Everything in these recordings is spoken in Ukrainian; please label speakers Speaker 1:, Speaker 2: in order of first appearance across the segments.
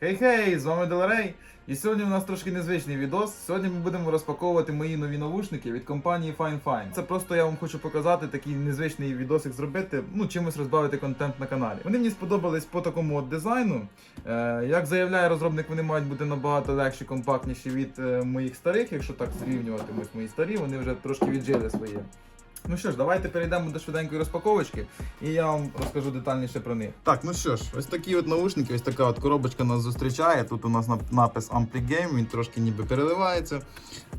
Speaker 1: Хей-хей, з вами Деларей. І сьогодні у нас трошки незвичний відос. Сьогодні ми будемо розпаковувати мої нові навушники від компанії Fine Fine. Це просто я вам хочу показати такий незвичний відосик зробити, ну чимось розбавити контент на каналі. Вони мені сподобались по такому от дизайну. Е, як заявляє розробник, вони мають бути набагато легші, компактніші від е, моїх старих, якщо так зрівнювати мої старі, вони вже трошки віджили своє. Ну що ж, давайте перейдемо до швиденької розпаковочки, і я вам розкажу детальніше про них. Так, ну що ж, ось такі от наушники, ось така от коробочка нас зустрічає. Тут у нас напис Ampli Game, він трошки ніби переливається.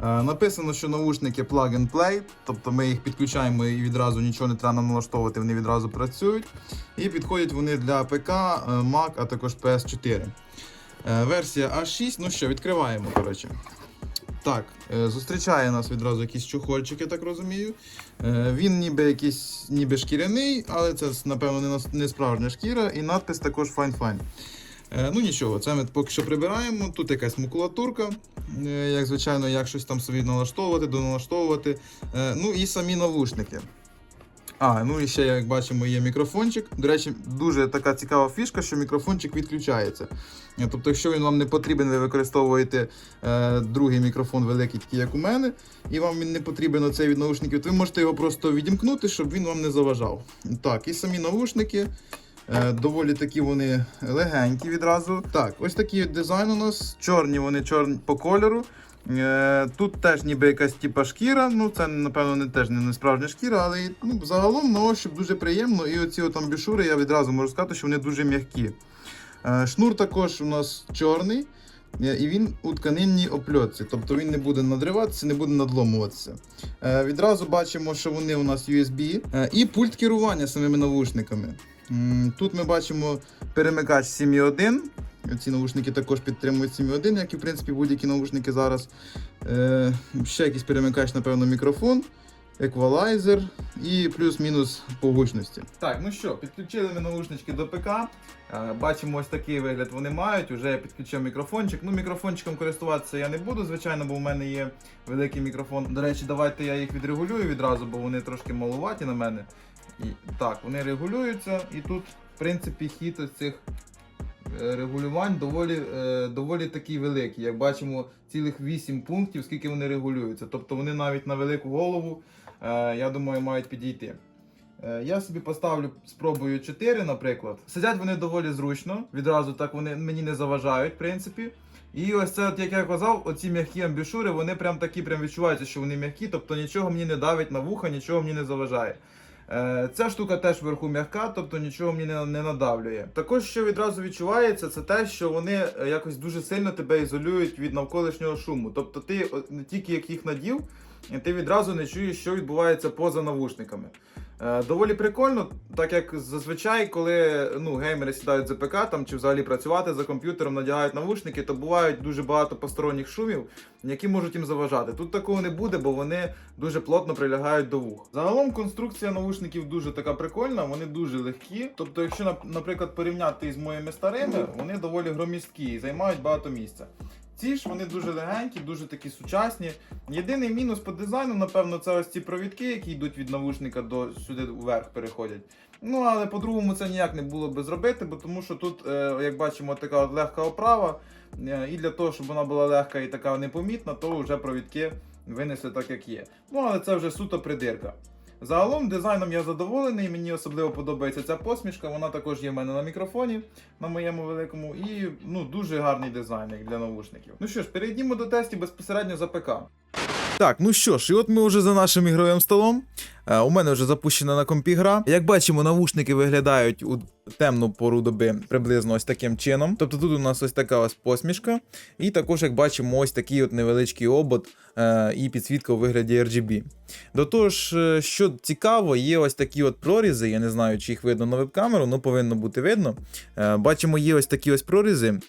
Speaker 1: Е, написано, що наушники plug and play, тобто ми їх підключаємо і відразу нічого не треба налаштовувати, вони відразу працюють. І підходять вони для ПК, е, Mac, а також PS4. Е, версія A6, ну що, відкриваємо, коротше. Так, е, зустрічає нас відразу якийсь чохольчик, я так розумію. Е, Він ніби якийсь ніби шкіряний, але це напевно не, справжня шкіра, і надпис також Fine. Е, Ну нічого, це ми поки що прибираємо. Тут якась макулатурка, як звичайно, як щось там собі налаштовувати, доналаштовувати. Ну і самі навушники. А, ну і ще, як бачимо, є мікрофончик. До речі, дуже така цікава фішка, що мікрофончик відключається. Тобто, якщо він вам не потрібен, ви використовуєте е, другий мікрофон великий, такий як у мене, і вам він не потрібен оцей від наушників, то ви можете його просто відімкнути, щоб він вам не заважав. Так, і самі наушники. е, Доволі такі вони легенькі відразу. Так, ось такий дизайн у нас. Чорні вони чорні по кольору. Е, Тут теж ніби якась типа шкіра. Ну, це, напевно, не теж не, справжня шкіра, але ну, загалом на ощуп дуже приємно. І оці от амбішури я відразу можу сказати, що вони дуже м'які. Е, Шнур також у нас чорний. Е, І він у тканинній опльотці, тобто він не буде надриватися, не буде надломуватися. Відразу бачимо, що вони у нас USB і пульт керування самими навушниками. Тут ми бачимо перемикач 7.1. Ці навушники також підтримують 7.1, як і в принципі будь-які навушники зараз. Е, ще якийсь перемикач, напевно, мікрофон, еквалайзер і плюс-мінус по гучності. Так, ну що, підключили ми наушнички до ПК. Е, Бачимо, ось такий вигляд вони мають. Уже я підключив мікрофончик. Ну, мікрофончиком користуватися я не буду, звичайно, бо в мене є великий мікрофон. До речі, давайте я їх відрегулюю відразу, бо вони трошки малуваті на мене. І, так, вони регулюються, і тут, в принципі, хід ось цих регулювань доволі, е, доволі такий великий. Як бачимо, цілих 8 пунктів, скільки вони регулюються. Тобто вони навіть на велику голову, е, я думаю, мають підійти. Е, Я собі поставлю, спробую 4, наприклад. Сидять вони доволі зручно, відразу так вони мені не заважають, в принципі. І ось це, як я казав, оці м'які амбішури, вони прям такі прям відчуваються, що вони м'які, тобто нічого мені не давить на вуха, нічого мені не заважає. Е, Ця штука теж вверху м'яка, тобто нічого мені не, надавлює. Також, що відразу відчувається, це те, що вони е, якось дуже сильно тебе ізолюють від навколишнього шуму. Тобто ти не тільки як їх надів, ти відразу не чуєш, що відбувається поза навушниками. Е, Доволі прикольно, так як зазвичай, коли ну, геймери сідають за ПК там, чи взагалі працювати за комп'ютером, надягають навушники, то бувають дуже багато посторонніх шумів, які можуть їм заважати. Тут такого не буде, бо вони дуже плотно прилягають до вух. Загалом конструкція навушників дуже така прикольна, вони дуже легкі. Тобто, якщо, наприклад, порівняти із моїми старими, вони доволі громісткі і займають багато місця. Ці ж вони дуже легенькі, дуже такі сучасні. Єдиний мінус по дизайну, напевно, це ось ці провідки, які йдуть від навушника до сюди вверх переходять. Ну, але по-другому це ніяк не було би зробити, бо тому що тут, е, як бачимо, така от легка оправа. Е, і для того, щоб вона була легка і така непомітна, то вже провідки винесли так, як є. Ну, але це вже суто придирка. Загалом дизайном я задоволений, мені особливо подобається ця посмішка, вона також є в мене на мікрофоні, на моєму великому, і ну, дуже гарний дизайн як для навушників. Ну що ж, перейдімо до тестів безпосередньо за ПК. Так, ну що ж, і от ми вже за нашим ігровим столом. Е, у мене вже запущена на компі гра. Як бачимо, навушники виглядають у темну пору доби приблизно ось таким чином. Тобто тут у нас ось така ось посмішка. І також, як бачимо, ось такий от невеличкий обод е, і підсвітка у вигляді RGB. До того ж, е, що цікаво, є ось такі от прорізи. Я не знаю, чи їх видно на веб-камеру, але повинно бути видно. Е, бачимо, є ось такі ось прорізи.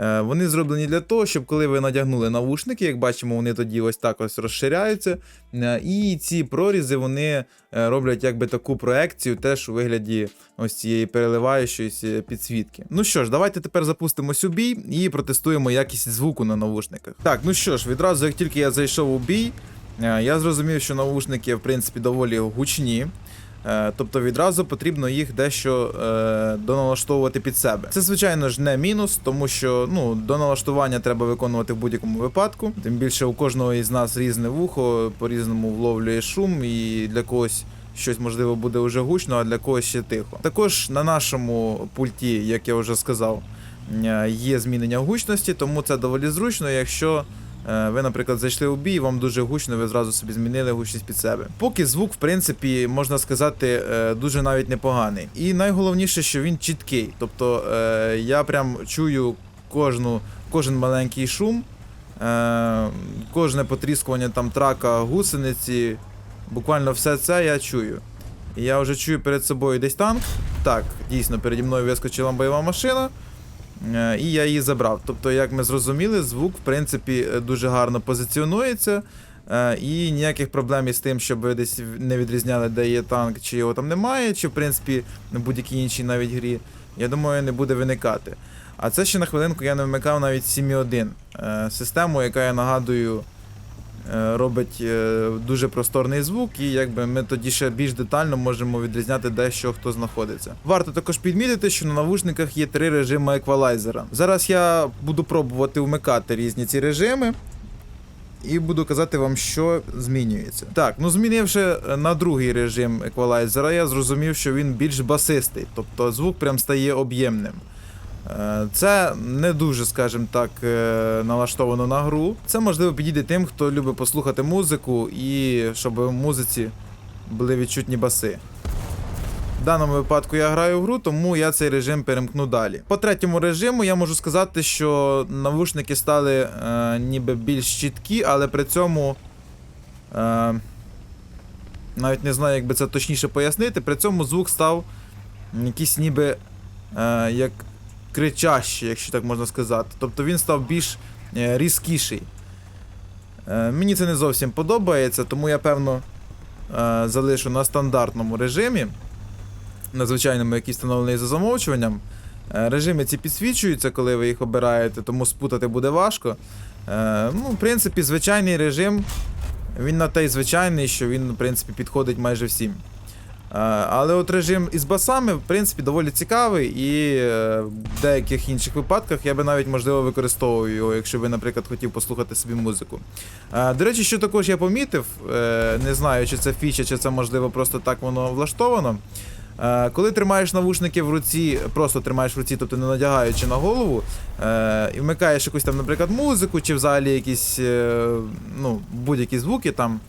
Speaker 1: Е, Вони зроблені для того, щоб коли ви надягнули навушники, як бачимо, вони тоді ось так ось розширяються. Е, І ці прорізи вони е, роблять якби таку проекцію теж у вигляді ось цієї переливаючої підсвітки. Ну що ж, давайте тепер запустимось у бій і протестуємо якість звуку на навушниках. Так, ну що ж, відразу як тільки я зайшов у бій, я зрозумів, що навушники в принципі доволі гучні. Е, тобто відразу потрібно їх дещо е, доналаштовувати під себе. Це, звичайно ж, не мінус, тому що ну, до налаштування треба виконувати в будь-якому випадку. Тим більше у кожного із нас різне вухо, по-різному вловлює шум, і для когось щось можливо буде вже гучно, а для когось ще тихо. Також на нашому пульті, як я вже сказав, е, є змінення гучності, тому це доволі зручно, якщо. Е, Ви, наприклад, зайшли у бій, вам дуже гучно, ви зразу собі змінили гучність під себе. Поки звук, в принципі, можна сказати, е, дуже навіть непоганий. І найголовніше, що він чіткий. Тобто е, я прям чую кожну, кожен маленький шум, кожне потріскування там трака, гусениці, буквально все це я чую. Я вже чую перед собою десь танк. Так, дійсно, переді мною вискочила бойова машина. Е, І я її забрав. Тобто, як ми зрозуміли, звук, в принципі, е, дуже гарно позиціонується. е, І ніяких проблем із тим, щоб ви десь не відрізняли, де є танк, чи його там немає, чи в принципі на будь-якій іншій навіть грі, я думаю, не буде виникати. А це ще на хвилинку я не вмикав навіть 7.1 е, систему, яка я нагадую. Е, Робить е, дуже просторний звук, і якби ми тоді ще більш детально можемо відрізняти, де що хто знаходиться. Варто також підмітити, що на навушниках є три режими еквалайзера. Зараз я буду пробувати вмикати різні ці режими. І буду казати вам, що змінюється. Так, ну змінивши е, на другий режим еквалайзера, я зрозумів, що він більш басистий, тобто звук прям стає об'ємним. Е, Це не дуже, скажімо так, е, налаштовано на гру. Це можливо підійде тим, хто любить послухати музику і щоб в музиці були відчутні баси. В даному випадку я граю в гру, тому я цей режим перемкну далі. По третьому режиму я можу сказати, що навушники стали е, ніби більш чіткі, але при цьому. Е, навіть не знаю, як би це точніше пояснити. При цьому звук став якийсь ніби е, як кричащий, якщо так можна сказати. Тобто він став більш е, різкіший. Е, мені це не зовсім подобається, тому я певно е, залишу на стандартному режимі на звичайному, який встановлений за замовчуванням. Режими ці підсвічуються, коли ви їх обираєте, тому спутати буде важко. Ну, в принципі, звичайний режим, він на той звичайний, що він, в принципі, підходить майже всім. Е, Але от режим із басами, в принципі, доволі цікавий, і е, в деяких інших випадках я би навіть можливо використовував його, якщо ви, наприклад, хотів послухати собі музику. Е, До речі, що також я помітив, не знаю, чи це фіча, чи це можливо просто так воно влаштовано. Коли тримаєш навушники в руці, просто тримаєш в руці, тобто не надягаючи на голову, і вмикаєш якусь там, наприклад, музику, чи взагалі якісь ну, будь-які звуки там.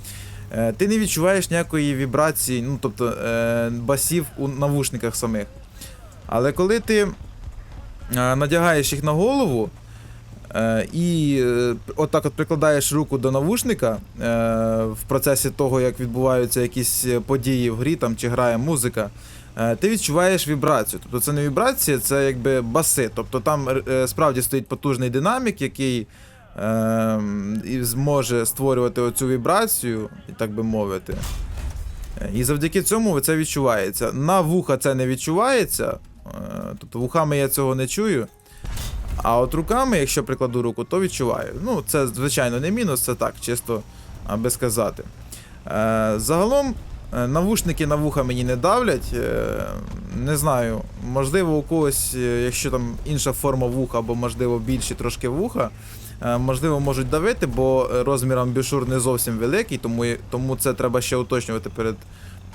Speaker 1: Е, Ти не відчуваєш ніякої вібрації, ну тобто е, басів у навушниках самих. Але коли ти е, надягаєш їх на голову і отак от прикладаєш руку до навушника в процесі того, як відбуваються якісь події в грі там, чи грає музика, ти відчуваєш вібрацію. Тобто це не вібрація, це якби баси. Тобто там справді стоїть потужний динамік, який і зможе створювати оцю вібрацію, так би мовити. Е, І завдяки цьому це відчувається. На вуха це не відчувається. е, Тобто вухами я цього не чую. А от руками, якщо прикладу руку, то відчуваю. Ну, це, звичайно, не мінус, це так, чисто аби сказати. Е, загалом, навушники на вуха мені не давлять. Не знаю, можливо, у когось, якщо там інша форма вуха, або можливо більші трошки вуха, можливо, можуть давити, бо е, розмір амбішур не зовсім великий, тому, тому це треба ще уточнювати перед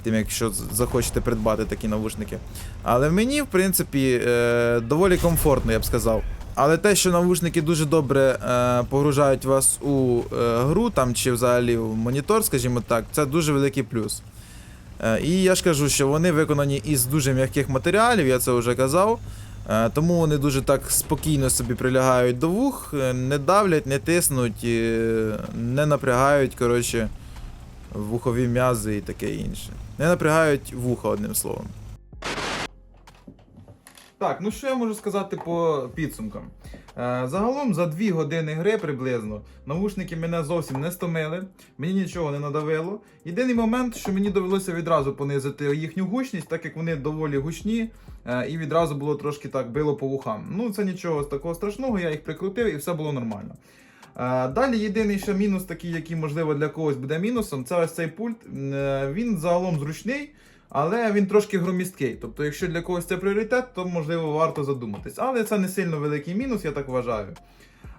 Speaker 1: тим, якщо захочете придбати такі навушники. Але мені, в принципі, е, доволі комфортно, я б сказав. Але те, що навушники дуже добре е, погружають вас у е, гру там чи взагалі в монітор, скажімо так, це дуже великий плюс. Е, і я ж кажу, що вони виконані із дуже м'яких матеріалів, я це вже казав. Е, тому вони дуже так спокійно собі прилягають до вух, е, не давлять, не тиснуть, е, не напрягають, коротше, вухові м'язи і таке інше. Не напрягають вуха, одним словом. Так, ну що я можу сказати по підсумкам? Е, загалом за 2 години гри приблизно навушники мене зовсім не стомили, мені нічого не надавило. Єдиний момент, що мені довелося відразу понизити їхню гучність, так як вони доволі гучні, е, і відразу було трошки так било по вухам. Ну, це нічого такого страшного, я їх прикрутив і все було нормально. Е, Далі єдиний ще мінус, такий, який можливо для когось буде мінусом, це ось цей пульт. Він загалом зручний. Але він трошки громісткий. Тобто, якщо для когось це пріоритет, то можливо варто задуматись. Але це не сильно великий мінус, я так вважаю.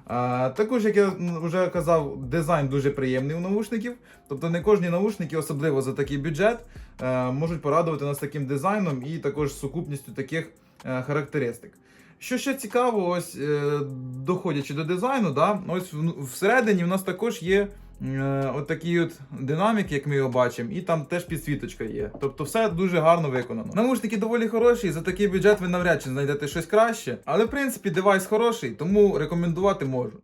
Speaker 1: А, також, як я вже казав, дизайн дуже приємний у наушників. Тобто не кожні наушники, особливо за такий бюджет, е, можуть порадувати нас таким дизайном і також сукупністю таких е, характеристик. Що ще цікаво, ось е, доходячи до дизайну, да, ось всередині в нас також є от такі от динамік, як ми його бачимо, і там теж підсвіточка є. Тобто все дуже гарно виконано. Наушники доволі хороші, за такий бюджет ви навряд чи знайдете щось краще. Але в принципі девайс хороший, тому рекомендувати можу.